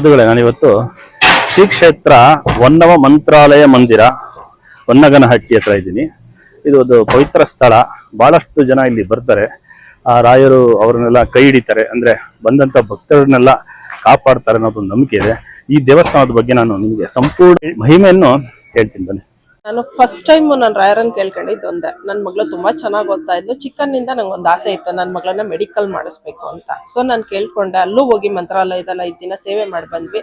ಮದುವೆ ನಾನಿವತ್ತು ಶ್ರೀ ಕ್ಷೇತ್ರ ಹೊನ್ನವ ಮಂತ್ರಾಲಯ ಮಂದಿರ, ಹೊನ್ನಗನಹಟ್ಟಿ ಹತ್ರ ಇದ್ದೀನಿ. ಇದು ಒಂದು ಪವಿತ್ರ ಸ್ಥಳ. ಬಹಳಷ್ಟು ಜನ ಇಲ್ಲಿ ಬರ್ತಾರೆ. ಆ ರಾಯರು ಅವ್ರನ್ನೆಲ್ಲ ಕೈ ಹಿಡಿತಾರೆ ಅಂದ್ರೆ ಬಂದಂತ ಭಕ್ತರನ್ನೆಲ್ಲ ಕಾಪಾಡ್ತಾರೆ ಅನ್ನೋದೊಂದು ನಂಬಿಕೆ ಇದೆ. ಈ ದೇವಸ್ಥಾನದ ಬಗ್ಗೆ ನಾನು ನಿಮಗೆ ಸಂಪೂರ್ಣ ಮಹಿಮೆಯನ್ನು ಹೇಳ್ತೀನಿ ಬನ್ನಿ. ನಾನು ಫಸ್ಟ್ ಟೈಮ್ ನಾನು ರಾಯರನ್ ಕೇಳ್ಕೊಂಡಿದ್ದು ಒಂದೇ. ನನ್ನ ಮಗಳು ತುಂಬಾ ಚೆನ್ನಾಗಿ ಓದ್ತಾ ಇದ್ಲು. ಚಿಕ್ಕನ್ನಿಂದ ನಂಗೆ ಒಂದು ಆಸೆ ಇತ್ತು ನನ್ನ ಮಗಳನ್ನ ಮೆಡಿಕಲ್ ಮಾಡಿಸ್ಬೇಕು ಅಂತ. ಸೊ ನಾನು ಕೇಳ್ಕೊಂಡೆ, ಅಲ್ಲೂ ಹೋಗಿ ಮಂತ್ರಾಲಯದಲ್ಲಿ ಐದು ದಿನ ಸೇವೆ ಮಾಡಿ ಬಂದ್ವಿ.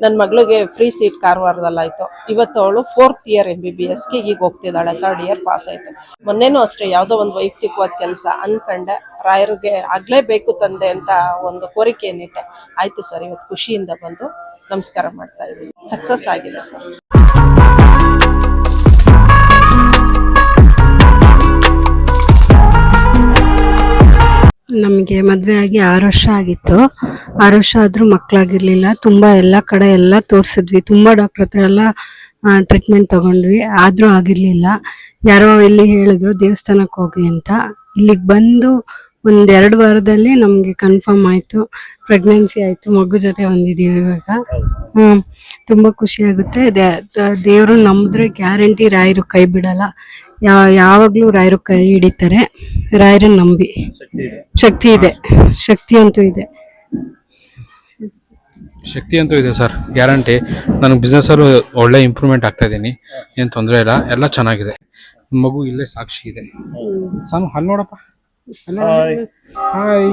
ನನ್ನ ಮಗಳಿಗೆ ಫ್ರೀ ಸೀಟ್ ಕಾರವಾರದಲ್ಲಾಯ್ತು. ಇವತ್ತು ಅವಳು fourth year M B B ಎಸ್ಗೆ ಈಗ ಹೋಗ್ತಿದ್ದಾಳೆ. ಥರ್ಡ್ ಇಯರ್ ಪಾಸ್ ಆಯ್ತು. ಮೊನ್ನೆನೂ ಅಷ್ಟೇ ಯಾವುದೋ ಒಂದು ವೈಯಕ್ತಿಕವಾದ ಕೆಲಸ ಅನ್ಕಂಡೆ. ರಾಯರಿಗೆ ಆಗಲೇಬೇಕು ತಂದೆ ಅಂತ ಒಂದು ಕೋರಿಕೆ ಏನಿಟ್ಟೆ. ಆಯ್ತು ಸರ್, ಇವತ್ತು ಖುಷಿಯಿಂದ ಬಂದು ನಮಸ್ಕಾರ ಮಾಡ್ತಾ ಇದ್ದೀನಿ. ಸಕ್ಸಸ್ ಆಗಿದೆ ಸರ್. ನಮಗೆ ಮದುವೆ ಆಗಿ ಆರು ವರ್ಷ ಆಗಿತ್ತು. ಆರು ವರ್ಷ ಆದ್ರೂ ಮಕ್ಕಳಾಗಿರ್ಲಿಲ್ಲ ತುಂಬಾ ಎಲ್ಲ ಕಡೆ ಎಲ್ಲ ತೋರಿಸಿದ್ವಿ. ತುಂಬಾ ಡಾಕ್ಟ್ರ್ ಹತ್ರ ಎಲ್ಲ ಟ್ರೀಟ್ಮೆಂಟ್ ತಗೊಂಡ್ವಿ. ಆದ್ರೂ ಆಗಿರಲಿಲ್ಲ. ಯಾರೋ ಇಲ್ಲಿ ಹೇಳಿದ್ರು ದೇವಸ್ಥಾನಕ್ಕೆ ಹೋಗಿ ಅಂತ. ಇಲ್ಲಿಗೆ ಬಂದು ಒಂದೆರಡು ವಾರದಲ್ಲಿ ನಮಗೆ ಕನ್ಫರ್ಮ್ ಆಯ್ತು. ಪ್ರೆಗ್ನೆನ್ಸಿ ಆಯಿತು. ಮಗು ಜೊತೆ ಬಂದಿದ್ದೀವಿ ಇವಾಗ. ತುಂಬಾ ಖುಷಿ ಆಗುತ್ತೆ. ದೇವರು ನಂಬಿದ್ರೆ ಗ್ಯಾರಂಟಿ ರಾಯರು ಕೈ ಬಿಡಲ್ಲ. ಯಾ- ಯಾವಾಗ್ಲೂ ರಾಯರು ಕೈ ಹಿಡಿತಾರೆ. ರಾಯರನ್ನ ನಂಬಿ. ಶಕ್ತಿ ಇದೆ. ಶಕ್ತಿ ಅಂತೂ ಇದೆ. ಶಕ್ತಿ ಅಂತೂ ಇದೆ ಸರ್. ಗ್ಯಾರಂಟಿ. ನನಗೆ ಬಿಸ್ನೆಸ್ಸಲ್ಲೂ ಒಳ್ಳೆ ಇಂಪ್ರೂವ್ಮೆಂಟ್ ಆಗ್ತಾ ಇದ್ದೀನಿ ಏನು ತೊಂದರೆ ಇಲ್ಲ. ಎಲ್ಲ ಚೆನ್ನಾಗಿದೆ. ಮಗು ಇಲ್ಲೇ ಸಾಕ್ಷಿ ಇದೆ. ಸಾನು ಅಲ್ಲಿ ನೋಡಪ್ಪ. ಹಾಯ್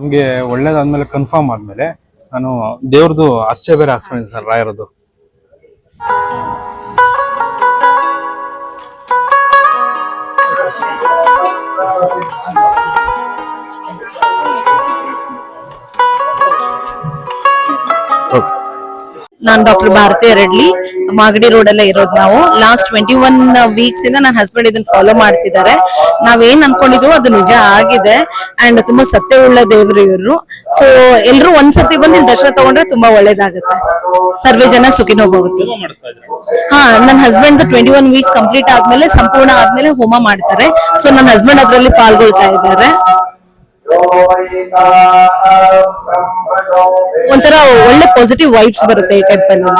ನಮಗೆ ಒಳ್ಳೇದಾದ್ಮೇಲೆ ಕನ್ಫರ್ಮ್ ಆದ್ಮೇಲೆ ನಾನು ದೇವ್ರದ್ದು ಅಚ್ಚೆ ಬೇರೆ ಹಾಕ್ಸ್ಕೊಂಡಿದ್ದೆ ಸರ್ ರಾಯರದ್ದು. ನಾನ್ ಡಾಕ್ಟರ್ ಭಾರತಿ ರೆಡ್ಲಿ ಮಾಗಡಿ ರೋಡ್ ಅಲ್ಲೇ ಇರೋದು ನಾವು. ಲಾಸ್ಟ್ ಟ್ವೆಂಟಿ ಒನ್ ವೀಕ್ಸ್ ಇಂದ ನನ್ನ ಹಸ್ಬೆಂಡ್ ಇದನ್ನ ಫಾಲೋ ಮಾಡ್ತಿದ್ದಾರೆ. ನಾವೇನ್ ಅನ್ಕೊಂಡಿದ್ವು ಅದು ನಿಜ ಆಗಿದೆ. ಅಂಡ್ ತುಂಬಾ ಸತ್ಯ ಉಳ್ಳ ದೇವ್ರು ಇವರು. ಸೊ ಎಲ್ರು ಒಂದ್ಸತಿ ಬಂದು ಇಲ್ಲಿ ದರ್ಶನ ತಗೊಂಡ್ರೆ ತುಂಬಾ ಒಳ್ಳೇದಾಗುತ್ತೆ. ಸರ್ವೇ ಜನ ಸುಖಿನೋ ಹೋಗುತ್ತೆ ಹಾ ನನ್ನ husband twenty one weeks complete ಆದ್ಮೇಲೆ ಸಂಪೂರ್ಣ ಆದ್ಮೇಲೆ ಹೋಮ ಮಾಡ್ತಾರೆ. ಸೊ ನನ್ನ ಹಸ್ಬೆಂಡ್ ಅದ್ರಲ್ಲಿ ಪಾಲ್ಗೊಳ್ತಾ ಇದ್ದಾರೆ. ಒಂಥರ ಒಳ್ಳೆ ಪಾಸಿಟಿವ್ ವೈಬ್ಸ್ ಬರುತ್ತೆ ಈ ಟೈಪ್ ಅಲ್ಲಿ.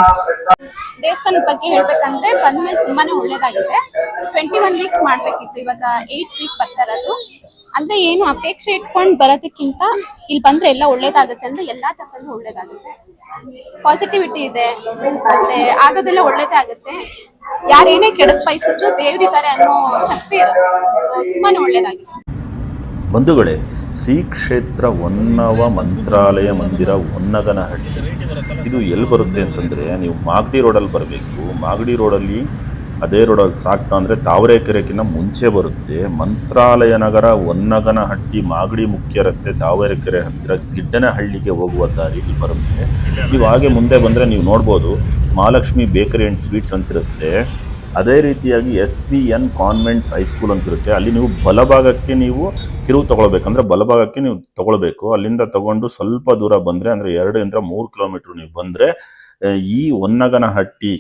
ದೇವಸ್ಥಾನದ ಬಗ್ಗೆ ಹೇಳ್ಬೇಕಂದ್ರೆ ಬಂದ್ಮೇಲೆ ತುಂಬಾನೇ ಒಳ್ಳೇದಾಗಿದೆ. ಟ್ವೆಂಟಿ ಒನ್ ವೀಕ್ಸ್ ಮಾಡ್ಬೇಕಿತ್ತು, ಇವಾಗ ಏಟ್ ವೀಕ್ ಬರ್ತಾ ಇರೋದು ಅಂದ್ರೆ ಏನು ಅಪೇಕ್ಷೆ ಇಟ್ಕೊಂಡು ಬರೋದಕ್ಕಿಂತ ಇಲ್ಲಿ ಬಂದ್ರೆ ಎಲ್ಲ ಒಳ್ಳೇದಾಗುತ್ತೆ ಅಂದ್ರೆ ಎಲ್ಲಾ ತರದಲ್ಲೂ ಒಳ್ಳೇದಾಗುತ್ತೆ. ಪಾಸಿಟಿವಿಟಿ ಇದೆ, ಮತ್ತೆ ಆಗೋದೆಲ್ಲ ಒಳ್ಳೇದೇ ಆಗುತ್ತೆ. ಯಾರೇನೇ ಕೆಡಕ್ ಬಯಸಿದ್ರು ದೇವ್ರಿದ್ದಾರೆ ಅನ್ನೋ ಶಕ್ತಿ ಇರುತ್ತೆ. ಸೊ ತುಂಬಾನೇ ಒಳ್ಳೇದಾಗಿದೆ. ಬಂಧುಗಳೇ ಸಿ ಕ್ಷೇತ್ರ ಹೊನ್ನವ ಮಂತ್ರಾಲಯ ಮಂದಿರ ಹೊನ್ನಗನಹಟ್ಟಿ ಇದು ಎಲ್ಲಿ ಬರುತ್ತೆ ಅಂತಂದರೆ, ನೀವು ಮಾಗಡಿ ರೋಡಲ್ಲಿ ಬರಬೇಕು. ಮಾಗಡಿ ರೋಡಲ್ಲಿ ಅದೇ ರೋಡಲ್ಲಿ ಸಾಕ್ತಾ ಅಂದರೆ ತಾವರೆಕೆರೆಗಿನ್ನ ಮುಂಚೆ ಬರುತ್ತೆ. ಮಂತ್ರಾಲಯ ನಗರ ಹೊನ್ನಗನಹಟ್ಟಿ ಮಾಗಡಿ ಮುಖ್ಯ ರಸ್ತೆ ತಾವರೆಕೆರೆ ಹತ್ತಿರ ಗಿಡ್ಡನಹಳ್ಳಿಗೆ ಹೋಗುವ ದಾರಿಯಲ್ಲಿ ಬರುತ್ತೆ. ನೀವು ಹಾಗೆ ಮುಂದೆ ಬಂದರೆ ನೀವು ನೋಡ್ಬೋದು, ಮಹಾಲಕ್ಷ್ಮಿ ಬೇಕರಿ ಆ್ಯಂಡ್ ಸ್ವೀಟ್ಸ್ ಅಂತಿರುತ್ತೆ. ಅದೇ ರೀತಿಯಾಗಿ S V N convents high school ಅಂತಿರುತ್ತೆ ಅಲ್ಲಿ ನೀವು ಬಲಭಾಗಕ್ಕೆ ನೀವು ತಿರುವು ತೊಗೊಳ್ಬೇಕಂದ್ರೆ ಬಲಭಾಗಕ್ಕೆ ನೀವು ತೊಗೊಳ್ಬೇಕು. ಅಲ್ಲಿಂದ ತಗೊಂಡು ಸ್ವಲ್ಪ ದೂರ ಬಂದರೆ, ಅಂದರೆ ಎರಡರಿಂದ ಮೂರು ಕಿಲೋಮೀಟ್ರ್ ನೀವು ಬಂದರೆ ಈ ಹೊನ್ನಗನಹಟ್ಟಿ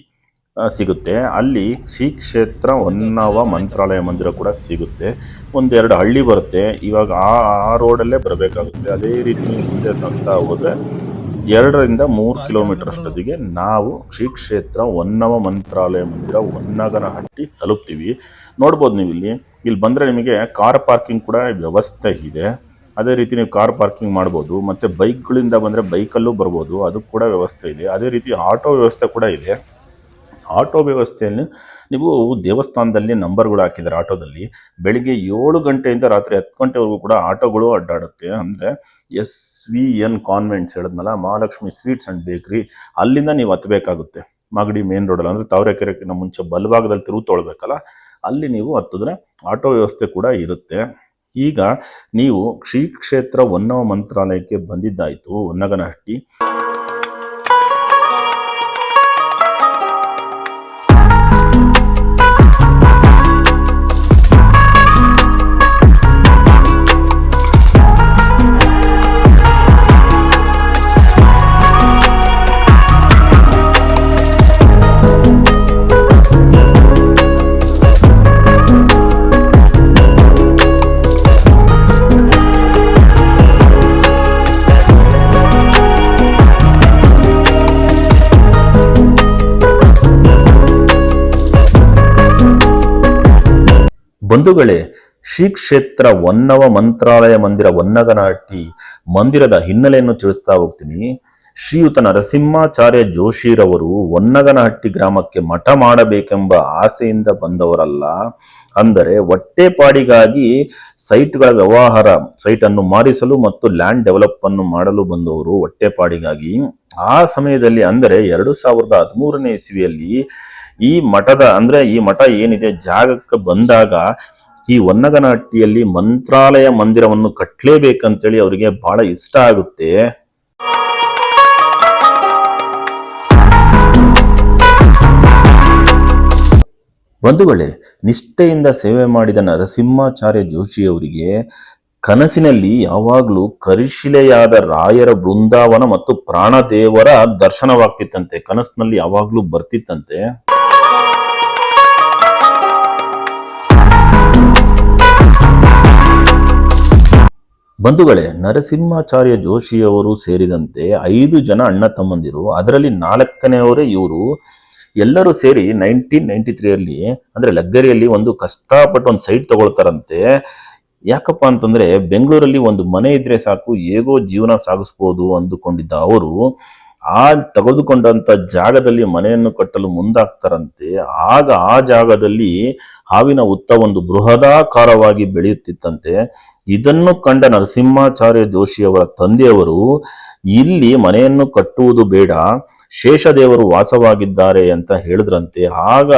ಸಿಗುತ್ತೆ. ಅಲ್ಲಿ ಶ್ರೀ ಕ್ಷೇತ್ರ ಹೊನ್ನವ ಮಂತ್ರಾಲಯ ಮಂದಿರ ಕೂಡ ಸಿಗುತ್ತೆ. ಒಂದೆರಡು ಹಳ್ಳಿ ಬರುತ್ತೆ. ಇವಾಗ ಆ ಆ ರೋಡಲ್ಲೇ ಬರಬೇಕಾಗುತ್ತೆ. ಅದೇ ರೀತಿ ನೀವು ಮುಂದೆ ಸಾಗ್ತಾ ಹೋದರೆ ಎರಡರಿಂದ ಮೂರು ಕಿಲೋಮೀಟರ್ ಅಷ್ಟೊತ್ತಿಗೆ ನಾವು ಶ್ರೀ ಕ್ಷೇತ್ರ ಹೊನ್ನವ ಮಂತ್ರಾಲಯ ಮಂದಿರ ಹೊನ್ನಗನಹಟ್ಟಿ ತಲುಪ್ತೀವಿ. ನೋಡ್ಬೋದು ನೀವು ಇಲ್ಲಿ. ಇಲ್ಲಿ ಬಂದರೆ ನಿಮಗೆ ಕಾರ್ ಪಾರ್ಕಿಂಗ್ ಕೂಡ ವ್ಯವಸ್ಥೆ ಇದೆ. ಅದೇ ರೀತಿ ನೀವು ಕಾರ್ ಪಾರ್ಕಿಂಗ್ ಮಾಡ್ಬೋದು. ಮತ್ತು ಬೈಕ್ಗಳಿಂದ ಬಂದರೆ ಬೈಕಲ್ಲೂ ಬರ್ಬೋದು. ಅದಕ್ಕೆ ಕೂಡ ವ್ಯವಸ್ಥೆ ಇದೆ. ಅದೇ ರೀತಿ ಆಟೋ ವ್ಯವಸ್ಥೆ ಕೂಡ ಇದೆ. ಆಟೋ ವ್ಯವಸ್ಥೆಯಲ್ಲಿ ನೀವು ದೇವಸ್ಥಾನದಲ್ಲಿ ನಂಬರ್ಗಳು ಹಾಕಿದ್ದಾರೆ ಆಟೋದಲ್ಲಿ. ಬೆಳಿಗ್ಗೆ ಏಳು ಗಂಟೆಯಿಂದ ರಾತ್ರಿ ಹತ್ತು ಗಂಟೆವರೆಗೂ ಕೂಡ ಆಟೋಗಳು ಅಡ್ಡಾಡುತ್ತೆ. ಅಂದರೆ ಎಸ್ ವಿ ಎನ್ ಕಾನ್ವೆಂಟ್ಸ್ ಹೇಳಿದ್ನಲ್ಲ, ಮಹಾಲಕ್ಷ್ಮಿ ಸ್ವೀಟ್ಸ್ ಆ್ಯಂಡ್ ಬೇಕ್ರಿ, ಅಲ್ಲಿಂದ ನೀವು ಹತ್ತಬೇಕಾಗುತ್ತೆ ಮಾಗಡಿ ಮೇನ್ ರೋಡಲ್ಲಿ, ಅಂದರೆ ತಾವರೆಕೆರೆಗಿನ ಮುಂಚೆ ಬಲಭಾಗದಲ್ಲಿ ತಿರುವು ತೊಳ್ಬೇಕಲ್ಲ ಅಲ್ಲಿ ನೀವು ಹತ್ತಿದ್ರೆ ಆಟೋ ವ್ಯವಸ್ಥೆ ಕೂಡ ಇರುತ್ತೆ. ಈಗ ನೀವು ಶ್ರೀಕ್ಷೇತ್ರ ಹೊನ್ನವ ಮಂತ್ರಾಲಯಕ್ಕೆ ಬಂದಿದ್ದಾಯಿತು, ಹೊನ್ನಗನಹಟ್ಟಿ. ಬಂಧುಗಳೇ, ಶ್ರೀ ಕ್ಷೇತ್ರ ಒನ್ನವ ಮಂತ್ರಾಲಯ ಮಂದಿರ ಹೊನ್ನಗನಹಟ್ಟಿ ಮಂದಿರದ ಹಿನ್ನೆಲೆಯನ್ನು ತಿಳಿಸ್ತಾ ಹೋಗ್ತೀನಿ. ಶ್ರೀಯುತ ನರಸಿಂಹಾಚಾರ್ಯ ಜೋಶಿರವರು ಹೊನ್ನಗನಹಟ್ಟಿ ಗ್ರಾಮಕ್ಕೆ ಮಠ ಮಾಡಬೇಕೆಂಬ ಆಸೆಯಿಂದ ಬಂದವರಲ್ಲ. ಅಂದರೆ ಹೊಟ್ಟೆಪಾಡಿಗಾಗಿ ಸೈಟ್ಗಳ ವ್ಯವಹಾರ, ಸೈಟ್ ಅನ್ನು ಮಾರಿಸಲು ಮತ್ತು ಲ್ಯಾಂಡ್ ಡೆವಲಪ್ ಅನ್ನು ಮಾಡಲು ಬಂದವರು ಹೊಟ್ಟೆಪಾಡಿಗಾಗಿ. ಆ ಸಮಯದಲ್ಲಿ ಅಂದರೆ ಎರಡು ಸಾವಿರದ ಹದಿಮೂರನೇ ಇಸ್ವಿಯಲ್ಲಿ ಈ ಮಠದ ಅಂದ್ರೆ ಈ ಮಠ ಏನಿದೆ, ಜಾಗಕ್ಕೆ ಬಂದಾಗ ಈ ಹೊನ್ನಗನಹಟ್ಟಿಯಲ್ಲಿ ಮಂತ್ರಾಲಯ ಮಂದಿರವನ್ನು ಕಟ್ಟಲೇಬೇಕಂತೇಳಿ ಅವರಿಗೆ ಬಹಳ ಇಷ್ಟ ಆಗುತ್ತೆ. ಬಂಧುಗಳೇ, ನಿಷ್ಠೆಯಿಂದ ಸೇವೆ ಮಾಡಿದ ನರಸಿಂಹಾಚಾರ್ಯ ಜೋಶಿಯವರಿಗೆ ಕನಸಿನಲ್ಲಿ ಯಾವಾಗಲೂ ಕರಿಶಿಲೆಯಾದ ರಾಯರ ಬೃಂದಾವನ ಮತ್ತು ಪ್ರಾಣದೇವರ ದರ್ಶನವಾಗ್ತಿತ್ತಂತೆ. ಕನಸಿನಲ್ಲಿ ಯಾವಾಗಲೂ ಬರ್ತಿತ್ತಂತೆ. ಬಂಧುಗಳೇ, ನರಸಿಂಹಾಚಾರ್ಯ ಜೋಶಿಯವರು ಸೇರಿದಂತೆ ಐದು ಜನ ಅಣ್ಣ ತಮ್ಮಂದಿರು, ಅದರಲ್ಲಿ ನಾಲ್ಕನೆಯವರೇ ಇವರು. ಎಲ್ಲರೂ ಸೇರಿ ನೈನ್ಟೀನ್ ನೈಂಟಿ ತ್ರೀಯಲ್ಲಿ ಅಂದರೆ ಲಗ್ಗರಿಯಲ್ಲಿ ಒಂದು ಕಷ್ಟಪಟ್ಟು ಒಂದು ಸೈಟ್ ತಗೊಳ್ತಾರಂತೆ. ಯಾಕಪ್ಪ ಅಂತಂದರೆ, ಬೆಂಗಳೂರಲ್ಲಿ ಒಂದು ಮನೆ ಇದ್ದರೆ ಸಾಕು, ಹೇಗೋ ಜೀವನ ಸಾಗಿಸ್ಬೋದು ಅಂದುಕೊಂಡಿದ್ದ ಅವರು. ಆ ತೆಗೆದುಕೊಂಡಂಥ ಜಾಗದಲ್ಲಿ ಮನೆಯನ್ನು ಕಟ್ಟಲು ಮುಂದಾಗ್ತಾರಂತೆ, ಆಗ ಆ ಜಾಗದಲ್ಲಿ ಹಾವಿನ ಉತ್ತ ಒಂದು ಬೃಹದಾಕಾರವಾಗಿ ಬೆಳೆಯುತ್ತಿತ್ತಂತೆ. ಇದನ್ನು ಕಂಡ ನರಸಿಂಹಾಚಾರ್ಯ ಜೋಶಿಯವರ ತಂದೆಯವರು, ಇಲ್ಲಿ ಮನೆಯನ್ನು ಕಟ್ಟುವುದು ಬೇಡ, ಶೇಷದೇವರು ವಾಸವಾಗಿದ್ದಾರೆ ಅಂತ ಹೇಳಿದ್ರಂತೆ. ಆಗ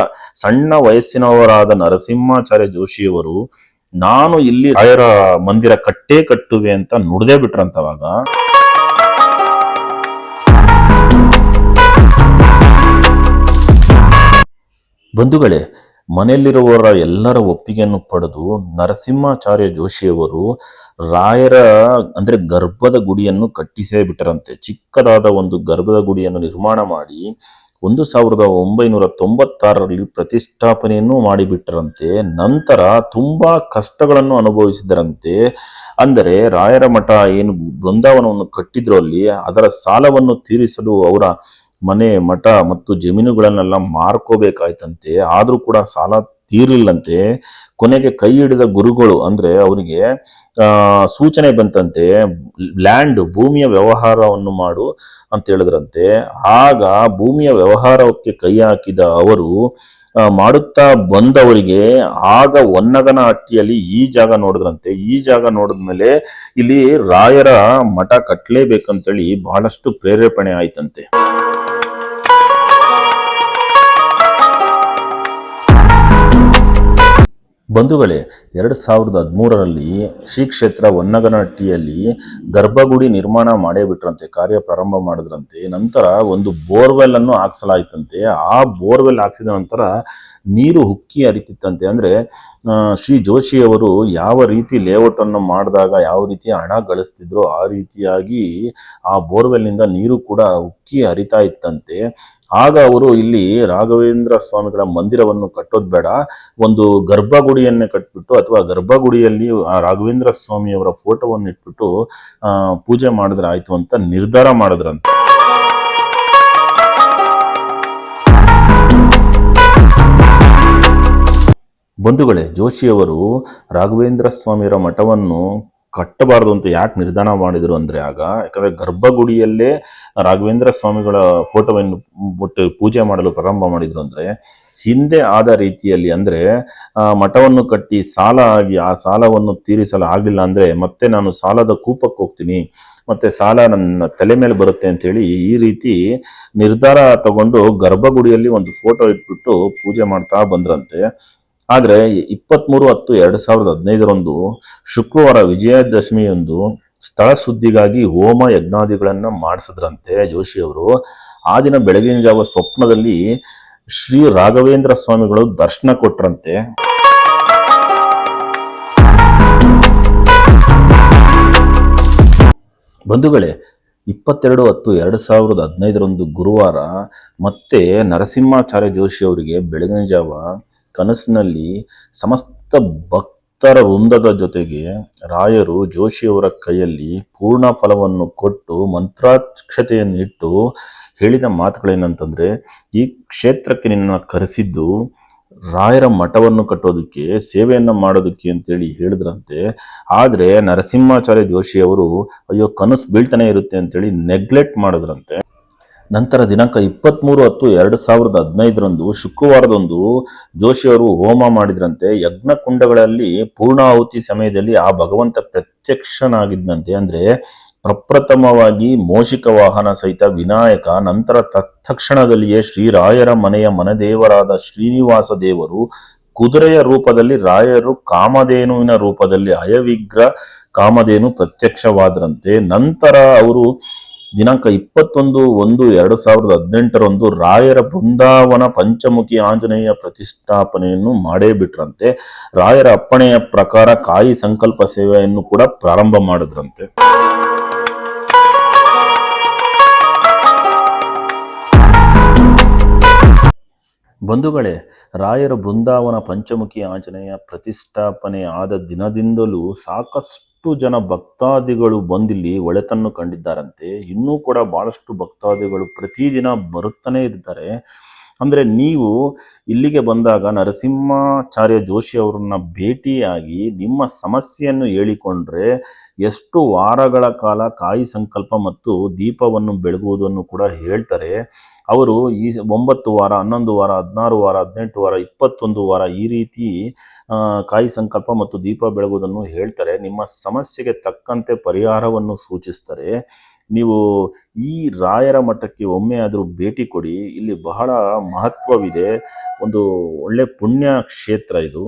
ಸಣ್ಣ ವಯಸ್ಸಿನವರಾದ ನರಸಿಂಹಾಚಾರ್ಯ ಜೋಶಿಯವರು, ನಾನು ಇಲ್ಲಿ ರಾಯರ ಮಂದಿರ ಕಟ್ಟೇ ಕಟ್ಟುವೆ ಅಂತ ನುಡ್ದೇ ಬಿಟ್ರಂತವಾಗ ಬಂಧುಗಳೇ, ಮನೆಯಲ್ಲಿರುವವರ ಎಲ್ಲರ ಒಪ್ಪಿಗೆಯನ್ನು ಪಡೆದು ನರಸಿಂಹಾಚಾರ್ಯ ಜೋಶಿಯವರು ರಾಯರ, ಅಂದ್ರೆ ಗರ್ಭದ ಗುಡಿಯನ್ನು ಕಟ್ಟಿಸೇ ಬಿಟ್ಟರಂತೆ. ಚಿಕ್ಕದಾದ ಒಂದು ಗರ್ಭದ ಗುಡಿಯನ್ನು ನಿರ್ಮಾಣ ಮಾಡಿ ಒಂದು ಸಾವಿರದ ಒಂಬೈನೂರ ತೊಂಬತ್ತಾರರಲ್ಲಿ ಪ್ರತಿಷ್ಠಾಪನೆಯನ್ನು ಮಾಡಿಬಿಟ್ಟರಂತೆ. ನಂತರ ತುಂಬಾ ಕಷ್ಟಗಳನ್ನು ಅನುಭವಿಸಿದರಂತೆ. ಅಂದರೆ ರಾಯರ ಮಠ ಏನು ಬೃಂದಾವನವನ್ನು ಕಟ್ಟಿದ್ರು ಅಲ್ಲಿ ಅದರ ಸಾಲವನ್ನು ತೀರಿಸಲು ಅವರ ಮನೆ, ಮಠ ಮತ್ತು ಜಮೀನುಗಳನ್ನೆಲ್ಲ ಮಾರ್ಕೋಬೇಕಾಯ್ತಂತೆ. ಆದರೂ ಕೂಡ ಸಾಲ ತೀರಿಲ್ಲಂತೆ. ಕೊನೆಗೆ ಕೈ ಹಿಡಿದ ಗುರುಗಳು ಅಂದರೆ ಅವರಿಗೆ ಸೂಚನೆ ಬಂತಂತೆ. ಲ್ಯಾಂಡ್, ಭೂಮಿಯ ವ್ಯವಹಾರವನ್ನು ಮಾಡು ಅಂತ ಹೇಳಿದ್ರಂತೆ. ಆಗ ಭೂಮಿಯ ವ್ಯವಹಾರಕ್ಕೆ ಕೈ ಹಾಕಿದ ಅವರು ಮಾಡುತ್ತಾ ಬಂದವರಿಗೆ ಆಗ ಹೊನ್ನಗನ ಹಟ್ಟಿಯಲ್ಲಿ ಈ ಜಾಗ ನೋಡಿದ್ರಂತೆ. ಈ ಜಾಗ ನೋಡಿದ್ಮೇಲೆ ಇಲ್ಲಿ ರಾಯರ ಮಠ ಕಟ್ಟಲೇಬೇಕಂತೇಳಿ ಬಹಳಷ್ಟು ಪ್ರೇರೇಪಣೆ ಆಯ್ತಂತೆ. ಬಂಧುಗಳೇ, ಎರಡು ಸಾವಿರದ ಹದಿಮೂರರಲ್ಲಿ ಶ್ರೀ ಕ್ಷೇತ್ರ ಹೊನ್ನಗನಹಟ್ಟಿಯಲ್ಲಿ ಗರ್ಭಗುಡಿ ನಿರ್ಮಾಣ ಮಾಡೇ ಬಿಟ್ರಂತೆ, ಕಾರ್ಯ ಪ್ರಾರಂಭ ಮಾಡಿದ್ರಂತೆ, ನಂತರ ಒಂದು ಬೋರ್ವೆಲ್ ಅನ್ನು ಹಾಕ್ಸಲಾಯ್ತಂತೆ, ಆ ಬೋರ್ವೆಲ್ ಹಾಕ್ಸಿದ ನಂತರ ನೀರು ಹುಕ್ಕಿ ಹರಿತಿತ್ತಂತೆ. ಅಂದ್ರೆ ಶ್ರೀ ಜೋಶಿಯವರು ಯಾವ ರೀತಿ ಲೇಔಟ್ ಅನ್ನು ಮಾಡಿದಾಗ ಯಾವ ರೀತಿ ಹಣ ಗಳಿಸ್ತಿದ್ರು ಆ ರೀತಿಯಾಗಿ ಆ ಬೋರ್ವೆಲ್ನಿಂದ ನೀರು ಕೂಡ ಉಕ್ಕಿ ಹರಿತಾ ಇತ್ತಂತೆ. ಆಗ ಅವರು ಇಲ್ಲಿ ರಾಘವೇಂದ್ರ ಸ್ವಾಮಿಗಳ ಮಂದಿರವನ್ನು ಕಟ್ಟೋದು ಬೇಡ. ಒಂದು ಗರ್ಭಗುಡಿಯನ್ನೇ ಕಟ್ಬಿಟ್ಟು ಅಥವಾ ಗರ್ಭಗುಡಿಯಲ್ಲಿ, ಆ, ರಾಘವೇಂದ್ರ ಸ್ವಾಮಿಯವರ ಫೋಟೋವನ್ನು ಇಟ್ಬಿಟ್ಟು ಪೂಜೆ ಮಾಡಿದ್ರೆ ಆಯ್ತು ಅಂತ ನಿರ್ಧಾರ ಮಾಡಿದ್ರಂತೆ. ಬಂಧುಗಳೇ, ಜೋಶಿಯವರು ರಾಘವೇಂದ್ರ ಸ್ವಾಮಿಯರ ಮಠವನ್ನು ಕಟ್ಟಬಾರದು ಅಂತ ಯಾಕೆ ನಿರ್ಧಾರ ಮಾಡಿದ್ರು ಅಂದ್ರೆ ಆಗ, ಯಾಕಂದ್ರೆ ಗರ್ಭಗುಡಿಯಲ್ಲೇ ರಾಘವೇಂದ್ರ ಸ್ವಾಮಿಗಳ ಫೋಟೋವನ್ನು ಬಿಟ್ಟು ಪೂಜೆ ಮಾಡಲು ಪ್ರಾರಂಭ ಮಾಡಿದ್ರು ಅಂದ್ರೆ, ಹಿಂದೆ ಆದ ರೀತಿಯಲ್ಲಿ ಅಂದ್ರೆ ಮಠವನ್ನು ಕಟ್ಟಿ ಸಾಲ ಆಗಿ ಆ ಸಾಲವನ್ನು ತೀರಿಸಲು ಆಗಿಲ್ಲ ಅಂದ್ರೆ, ಮತ್ತೆ ನಾನು ಸಾಲದ ಕೂಪಕ್ಕೆ ಹೋಗ್ತೀನಿ, ಮತ್ತೆ ಸಾಲ ನನ್ನ ತಲೆ ಮೇಲೆ ಬರುತ್ತೆ ಅಂತೇಳಿ ಈ ರೀತಿ ನಿರ್ಧಾರ ತಗೊಂಡು ಗರ್ಭಗುಡಿಯಲ್ಲಿ ಒಂದು ಫೋಟೋ ಇಟ್ಬಿಟ್ಟು ಪೂಜೆ ಮಾಡ್ತಾ ಬಂದ್ರಂತೆ. ಆದ್ರೆ ಇಪ್ಪತ್ಮೂರು ಹತ್ತು ಎರಡು ಸಾವಿರದ ಹದಿನೈದರಂದು ಶುಕ್ರವಾರ ವಿಜಯದಶಮಿಯಂದು ಸ್ಥಳ ಸುದ್ದಿಗಾಗಿ ಹೋಮ ಯಜ್ಞಾದಿಗಳನ್ನ ಮಾಡಿಸಿದ್ರಂತೆ ಜೋಶಿಯವರು ಆ ದಿನ ಬೆಳಗಿನ ಜಾವ ಸ್ವಪ್ನದಲ್ಲಿ ಶ್ರೀ ರಾಘವೇಂದ್ರ ಸ್ವಾಮಿಗಳು ದರ್ಶನ ಕೊಟ್ರಂತೆ. ಬಂಧುಗಳೇ, ಇಪ್ಪತ್ತೆರಡು ಹತ್ತು ಎರಡು ಸಾವಿರದ ಹದಿನೈದರಂದು ಗುರುವಾರ ಮತ್ತೆ ನರಸಿಂಹಾಚಾರ್ಯ ಜೋಶಿ ಅವರಿಗೆ ಬೆಳಗಿನ ಜಾವ ಕನಸಿನಲ್ಲಿ ಸಮಸ್ತ ಭಕ್ತರ ವೃಂದದ ಜೊತೆಗೆ ರಾಯರು ಜೋಶಿಯವರ ಕೈಯಲ್ಲಿ ಪೂರ್ಣ ಫಲವನ್ನು ಕೊಟ್ಟು ಮಂತ್ರಾಕ್ಷತೆಯನ್ನು ಇಟ್ಟು ಹೇಳಿದ ಮಾತುಗಳೇನಂತಂದ್ರೆ, ಈ ಕ್ಷೇತ್ರಕ್ಕೆ ನಿನ್ನ ಕರೆಸಿದ್ದು ರಾಯರ ಮಠವನ್ನು ಕಟ್ಟೋದಕ್ಕೆ, ಸೇವೆಯನ್ನು ಮಾಡೋದಕ್ಕೆ ಅಂತೇಳಿ ಹೇಳಿದ್ರಂತೆ. ಆದರೆ ನರಸಿಂಹಾಚಾರ್ಯ ಜೋಶಿಯವರು, ಅಯ್ಯೋ, ಕನಸು ಬೀಳ್ತಾನೆ ಇರುತ್ತೆ ಅಂತೇಳಿ ನೆಗ್ಲೆಕ್ಟ್ ಮಾಡಿದ್ರಂತೆ. ನಂತರ ದಿನಾಂಕ ಇಪ್ಪತ್ತ್ಮೂರು ಹತ್ತು ಎರಡು ಸಾವಿರದ ಹದಿನೈದರಂದು ಶುಕ್ರವಾರದಂದು ಜೋಶಿಯವರು ಹೋಮ ಮಾಡಿದ್ರಂತೆ. ಯಜ್ಞ ಕುಂಡಗಳಲ್ಲಿ ಪೂರ್ಣಾಹುತಿ ಸಮಯದಲ್ಲಿ ಆ ಭಗವಂತ ಪ್ರತ್ಯಕ್ಷನಾಗಿದ್ದಂತೆ ಅಂದ್ರೆ ಪ್ರಪ್ರಥಮವಾಗಿ ಮೋಷಿಕ ವಾಹನ ಸಹಿತ ವಿನಾಯಕ, ನಂತರ ತತ್ಕ್ಷಣದಲ್ಲಿಯೇ ಶ್ರೀರಾಯರ ಮನೆಯ ಮನದೇವರಾದ ಶ್ರೀನಿವಾಸ ದೇವರು ಕುದುರೆಯ ರೂಪದಲ್ಲಿ ರಾಯರು ಕಾಮಧೇನುವಿನ ರೂಪದಲ್ಲಿ ಅಯವಿಗ್ರ ಕಾಮಧೇನು ಪ್ರತ್ಯಕ್ಷವಾದರಂತೆ. ನಂತರ ಅವರು ದಿನಾಂಕ ಇಪ್ಪತ್ತೊಂದು ಒಂದು ಎರಡು ಸಾವಿರದ ಹದಿನೆಂಟರಂದು ರಾಯರ ಬೃಂದಾವನ ಪಂಚಮುಖಿ ಆಂಜನೇಯ ಪ್ರತಿಷ್ಠಾಪನೆಯನ್ನು ಮಾಡೇ ಬಿಟ್ರಂತೆ. ರಾಯರ ಅಪ್ಪಣೆಯ ಪ್ರಕಾರ ಕಾಯಿ ಸಂಕಲ್ಪ ಸೇವೆಯನ್ನು ಕೂಡ ಪ್ರಾರಂಭ ಮಾಡಿದ್ರಂತೆ. ಬಂಧುಗಳೇ, ರಾಯರ ಬೃಂದಾವನ ಪಂಚಮುಖಿ ಆಂಜನೇಯ ಪ್ರತಿಷ್ಠಾಪನೆ ಆದ ದಿನದಿಂದಲೂ ಸಾಕಷ್ಟು ಜನ ಭಕ್ತಾದಿಗಳು ಬಂದಿಲ್ಲಿ ಒಳೆತನ್ನು ಕಂಡಿದ್ದಾರಂತೆ. ಇನ್ನೂ ಕೂಡ ಬಹಳಷ್ಟು ಭಕ್ತಾದಿಗಳು ಪ್ರತಿದಿನ ಬರುತ್ತಾನೆ ಇರ್ತಾರೆ. ಅಂದರೆ ನೀವು ಇಲ್ಲಿಗೆ ಬಂದಾಗ ನರಸಿಂಹಾಚಾರ್ಯ ಜೋಶಿ ಅವರನ್ನ ಭೇಟಿಯಾಗಿ ನಿಮ್ಮ ಸಮಸ್ಯೆಯನ್ನು ಹೇಳಿಕೊಂಡ್ರೆ ಎಷ್ಟು ವಾರಗಳ ಕಾಲ ಕಾಯಿ ಸಂಕಲ್ಪ ಮತ್ತು ದೀಪವನ್ನು ಬೆಳಗುವುದನ್ನು ಕೂಡ ಹೇಳ್ತಾರೆ. ಅವರು ಈ ಒಂಬತ್ತು ವಾರ, ಹನ್ನೊಂದು ವಾರ, ಹದಿನಾರು ವಾರ, ಹದಿನೆಂಟು ವಾರ, ಇಪ್ಪತ್ತೊಂದು ವಾರ ಈ ರೀತಿ ಕಾಯಿ ಸಂಕಲ್ಪ ಮತ್ತು ದೀಪ ಬೆಳಗುವುದನ್ನು ಹೇಳ್ತಾರೆ. ನಿಮ್ಮ ಸಮಸ್ಯೆಗೆ ತಕ್ಕಂತೆ ಪರಿಹಾರವನ್ನು ಸೂಚಿಸ್ತಾರೆ. ನೀವು ಈ ರಾಯರ ಮಠಕ್ಕೆ ಒಮ್ಮೆ ಆದರೂ ಭೇಟಿ ಕೊಡಿ. ಇಲ್ಲಿ ಬಹಳ ಮಹತ್ವವಿದೆ. ಒಂದು ಒಳ್ಳೆ ಪುಣ್ಯ ಕ್ಷೇತ್ರ ಇದು.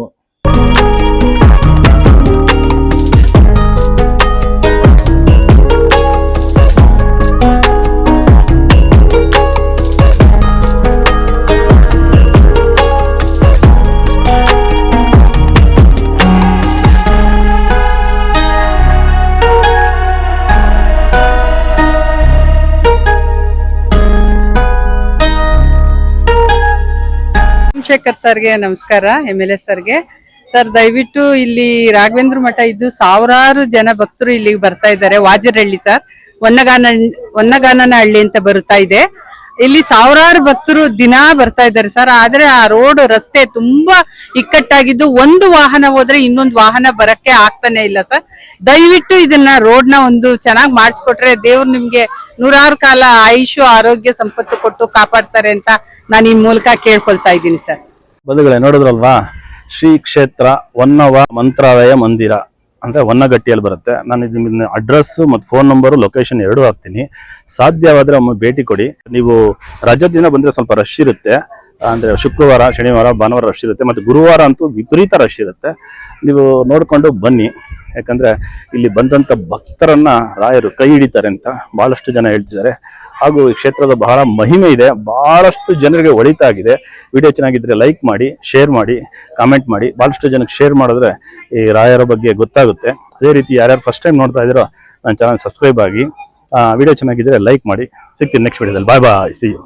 ಸೋಮಶೇಖರ್ ಸರ್ಗೆ ನಮಸ್ಕಾರ, ಎಂ ಎಲ್ ಎ ಸರ್ಗೆ. ಸರ್, ದಯವಿಟ್ಟು ಇಲ್ಲಿ ರಾಘವೇಂದ್ರ ಮಠ ಇದ್ದು ಸಾವಿರಾರು ಜನ ಭಕ್ತರು ಇಲ್ಲಿಗೆ ಬರ್ತಾ ಇದ್ದಾರೆ. ವಾಜರಹಳ್ಳಿ ಸರ್. ಹೊನ್ನಗಾನನ ಹಳ್ಳಿ ಅಂತ ಬರುತ್ತಾ ಇದೆ. ಇಲ್ಲಿ ಸಾವಿರಾರು ಭಕ್ತರು ದಿನಾ ಬರ್ತಾ ಇದ್ದಾರೆ ಸರ್. ಆದ್ರೆ ಆ ರೋಡ್ ರಸ್ತೆ ತುಂಬಾ ಇಕ್ಕಟ್ಟಾಗಿದ್ದು ಒಂದು ವಾಹನ ಹೋದ್ರೆ ಇನ್ನೊಂದು ವಾಹನ ಬರಕ್ಕೆ ಆಗ್ತಾನೆ ಇಲ್ಲ ಸರ್. ದಯವಿಟ್ಟು ಇದನ್ನ ರೋಡ್ನ ಒಂದು ಚೆನ್ನಾಗಿ ಮಾಡಿಸ್ಕೊಟ್ರೆ ದೇವ್ರು ನಿಮ್ಗೆ ನೂರಾರು ಕಾಲ ಆಯುಷು, ಆರೋಗ್ಯ, ಸಂಪತ್ತು ಕೊಟ್ಟು ಕಾಪಾಡ್ತಾರೆ ಅಂತ ನಾನು ಈ ಮೂಲಕ ಕೇಳ್ಕೊಳ್ತಾ ಇದ್ದೀನಿ ಸರ್ ಬಂಧುಗಳೇ, ನೋಡಿದ್ರಲ್ವಾ? ಶ್ರೀ ಕ್ಷೇತ್ರ ಹೊನ್ನವ ಮಂತ್ರಾಲಯ ಮಂದಿರ. ಅಂದ್ರೆ ಹೊನ್ನಗಟ್ಟಿಯಲ್ಲಿ ಬರುತ್ತೆ. ನಾನು ನಿಮ್ಮ ಅಡ್ರೆಸ್ ಮತ್ತು ಫೋನ್ ನಂಬರು ಲೊಕೇಶನ್ ಎರಡೂ ಹಾಕ್ತೀನಿ. ಸಾಧ್ಯವಾದ್ರೆ ಒಮ್ಮೆ ಭೇಟಿ ಕೊಡಿ. ನೀವು ರಜದ ದಿನ ಬಂದ್ರೆ ಸ್ವಲ್ಪ ರಶ್ ಇರುತ್ತೆ. ಅಂದ್ರೆ ಶುಕ್ರವಾರ, ಶನಿವಾರ, ಭಾನುವಾರ ರಶ್ ಇರುತ್ತೆ. ಮತ್ತು ಗುರುವಾರ ಅಂತೂ ವಿಪರೀತ ರಶ್ ಇರುತ್ತೆ. ನೀವು ನೋಡಿಕೊಂಡು ಬನ್ನಿ. ಯಾಕಂದ್ರೆ ಇಲ್ಲಿ ಬಂದಂತ ಭಕ್ತರನ್ನ ರಾಯರು ಕೈ ಹಿಡಿತಾರೆ ಅಂತ ಬಹಳಷ್ಟು ಜನ ಹೇಳ್ತಿದ್ದಾರೆ. ಹಾಗೂ ಈ ಕ್ಷೇತ್ರದ ಬಹಳ ಮಹಿಮೆ ಇದೆ, ಬಹಳಷ್ಟು ಜನರಿಗೆ ಒಳಿತಾಗಿದೆ ವಿಡಿಯೋ ಚೆನ್ನಾಗಿದ್ರೆ ಲೈಕ್ ಮಾಡಿ, ಶೇರ್ ಮಾಡಿ, ಕಾಮೆಂಟ್ ಮಾಡಿ, ಬಹಳಷ್ಟು ಜನಕ್ಕೆ ಶೇರ್ ಮಾಡಿದ್ರೆ ಈ ರಾಯರ ಬಗ್ಗೆ ಗೊತ್ತಾಗುತ್ತೆ. ಅದೇ ರೀತಿ ಯಾರ್ಯಾರು ಫಸ್ಟ್ ಟೈಮ್ ನೋಡ್ತಾ ಇದ್ದೀರೋ ನನ್ನ ಚಾನಲ್ ಸಬ್ಸ್ಕ್ರೈಬ್ ಆಗಿ ವಿಡಿಯೋ ಚೆನ್ನಾಗಿದ್ರೆ ಲೈಕ್ ಮಾಡಿ. ಸಿಗ್ತೀನಿ ನೆಕ್ಸ್ಟ್ ವಿಡಿಯೋದಲ್ಲಿ ಬಾಯ್ ಬಾಯ್ ಸಿ ಯು